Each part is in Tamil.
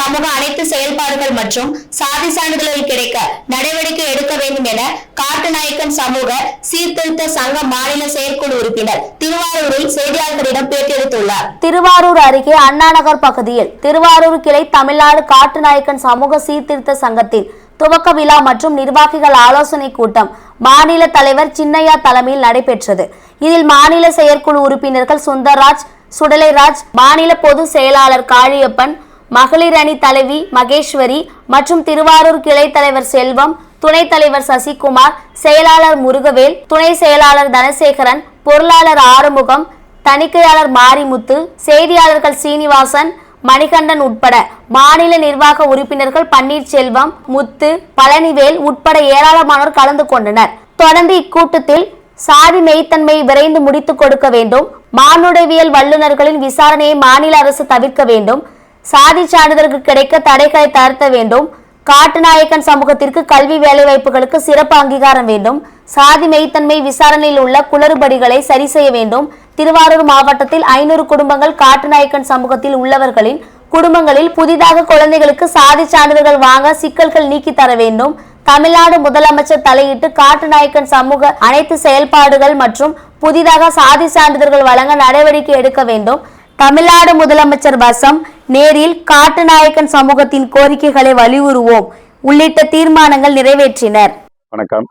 சமூக அனைத்து செயல்பாடுகள் மற்றும் சாதி சான்றிதழ்கள் கிடைக்க நடவடிக்கை எடுக்க வேண்டும் என காட்டுநாயக்கன் சமூக சீர்திருத்த சங்க மாநில செயற்குழு உறுப்பினர் திருவாரூரில் செய்தியாளர்களிடம் பேட்டியளித்துள்ளார். திருவாரூர் அருகே அண்ணாநகர் பகுதியில் திருவாரூர் கிளை தமிழ்நாடு காட்டுநாயக்கன் சமூக சீர்திருத்த சங்கத்தின் துவக்க விழா மற்றும் நிர்வாகிகள் ஆலோசனை கூட்டம் மாநில தலைவர் சின்னையா தலைமையில் நடைபெற்றது. இதில் மாநில செயற்குழு உறுப்பினர்கள் சுந்தர்ராஜ் சுடலைராஜ் மாநில பொது செயலாளர் காளியப்பன் மகளிர் அணி தலைவி மகேஸ்வரி மற்றும் திருவாரூர் கிளை தலைவர் செல்வம் துணைத் தலைவர் சசிகுமார் செயலாளர் முருகவேல் துணை செயலாளர் தனசேகரன் பொருளாளர் ஆறுமுகம் தணிக்கையாளர் மாரிமுத்து செய்தியாளர்கள் சீனிவாசன் மணிகண்டன் உட்பட மாநில நிர்வாக உறுப்பினர்கள் பன்னீர்செல்வம் முத்து பழனிவேல் உட்பட ஏராளமானோர் கலந்து கொண்டனர். தொடர்ந்து இக்கூட்டத்தில் சாதி மெய்த்தன்மை விரைந்து முடித்துக் கொடுக்க வேண்டும். மானுடவியல் வல்லுநர்களின் விசாரணையை மாநில அரசு தவிர்க்க வேண்டும். சாதி சான்றிதழ்கள் கிடைக்க தடைகளை தளர்த்த வேண்டும். காட்டுநாயக்கன் சமூகத்திற்கு கல்வி வேலைவாய்ப்புகளுக்கு சிறப்பு அங்கீகாரம் வேண்டும். சாதி மெய்த்தன்மை விசாரணையில் உள்ள குளறுபடிகளை சரி செய்ய வேண்டும். திருவாரூர் மாவட்டத்தில் ஐநூறு குடும்பங்கள் காட்டுநாயக்கன் சமூகத்தில் உள்ளவர்களின் குடும்பங்களில் புதிதாக குழந்தைகளுக்கு சாதி சான்றிதழ்கள் வாங்க சிக்கல்கள் நீக்கி தர வேண்டும். தமிழ்நாடு முதலமைச்சர் தலையிட்டு காட்டுநாயக்கன் சமூக அனைத்து செயல்பாடுகள் மற்றும் புதிதாக சாதி சான்றிதழ்கள் வழங்க நடவடிக்கை எடுக்க வேண்டும். தமிழ்நாடு முதலமைச்சர் வசம் நேரில் காட்டுநாயக்கன் சமூகத்தின் கோரிக்கைகளை வலியுறுவோம். உள்ளிட்ட தீர்மானங்கள் நிறைவேற்றினர். வணக்கம்.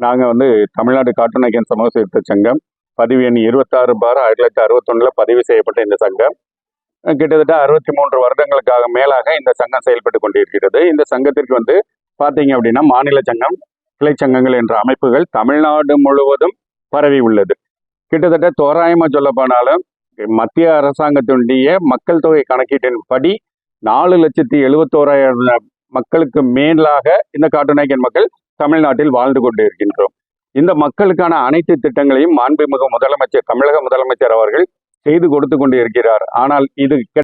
நாங்கள் வந்து தமிழ்நாடு காட்டுநாயக்கன் சமூக சீர்திருத்த சங்கம். பதிவு எண் இருபத்தாறு பார் ஆயிரத்தி தொள்ளாயிரத்தி அறுபத்தொன்னில் பதிவு செய்யப்பட்ட இந்த சங்கம். கிட்டத்தட்ட அறுபத்தி மூன்று வருடங்களுக்காக மேலாக இந்த சங்கம் செயல்பட்டு கொண்டிருக்கிறது. இந்த சங்கத்திற்கு வந்து பார்த்தீங்க அப்படின்னா மாநில சங்கம் கிளை சங்கங்கள் என்ற அமைப்புகள் தமிழ்நாடு முழுவதும் பரவி உள்ளது. கிட்டத்தட்ட தோராயமாக சொல்ல போனாலும் மத்திய அரசாங்கத்தினுடைய மக்கள் தொகை கணக்கீட்டின்படி நாலு லட்சத்தி எழுபத்தோராயிரம் மக்களுக்கு மேலாக இந்த காட்டுநாயக்கன் மக்கள் தமிழ்நாட்டில் வாழ்ந்து கொண்டு இருக்கின்றோம். இந்த மக்களுக்கான அனைத்து திட்டங்களையும் மாண்புமிகு முதலமைச்சர் தமிழக முதலமைச்சர் அவர்கள் செய்து கொடுத்து கொண்டு இருக்கிறார். ஆனால் இது